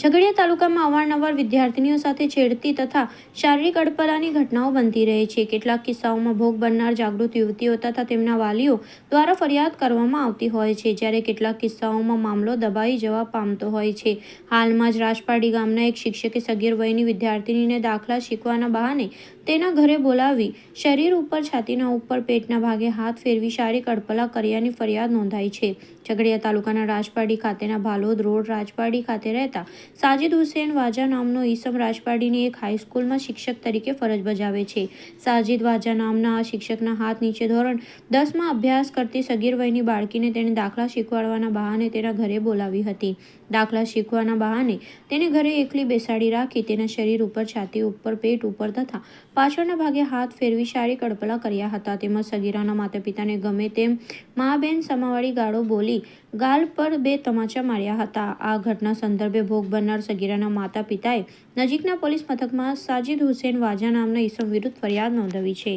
ઝઘડિયા તાલુકામાં અવારનવાર વિદ્યાર્થીનીઓ સાથે છેડતી તથા શારીરિક અડપલાની ઘટનાઓ બનતી રહે છે. કેટલાક કિસ્સાઓમાં ભોગ બનનાર જાગૃત યુવતીઓ તથા તેમના વાલીઓ દ્વારા ફરિયાદ કરવામાં આવતી હોય છે, જ્યારે કેટલાક કિસ્સાઓમાં મામલો દબાઈ જવા પામતો હોય છે. હાલમાં જ રાજપાડી ગામના એક શિક્ષકે સગીર વયની વિદ્યાર્થિનીને દાખલા શીખવાના બહાને તેના ઘરે બોલાવી શરીર ઉપર છાતીના ઉપર પેટના ભાગે હાથ ફેરવી શારીરિક અડપલા કર્યાની ફરિયાદ નોંધાઈ છે. ઝઘડિયા તાલુકાના રાજપાડી ખાતેના ભાલોદ રોડ રાજપાડી ખાતે રહેતા સાજિદ હુસેન વાજા નામનો ઈસમ રાજપાડીની એક હાઈસ્કૂલમાં શિક્ષક તરીકે ફરજ બજાવે છે. સાજિદ વાજા નામના શિક્ષકના હાથ નીચે ધોરણ દસમાં અભ્યાસ કરતી સગીર વયની બાળકીને તેણે દાખલા શીખવાડવાના બહાને તેના ઘરે બોલાવી હતી. દાખલા શીખવાના બહાને તેને ઘરે એકલી બેસાડી રાખી તેના શરીર ઉપર છાતી ઉપર, પેટ ઉપર તથા પાછળના ભાગે હાથ ફેરવી શારી કડપલા કર્યા હતા. તેમજ સગીરાના માતા પિતાને ગમે તેમ મા બેન સમાવાળી ગાળો બોલી ગાલ પર બે તમાચા માર્યા હતા. આ ઘટના સંદર્ભે ભોગ બનનાર સગીરાના માતા પિતાએ નજીકના પોલીસ મથકમાં સાજિદ હુસેન વાજા નામના ઈસમ વિરુદ્ધ ફરિયાદ નોંધાવી છે.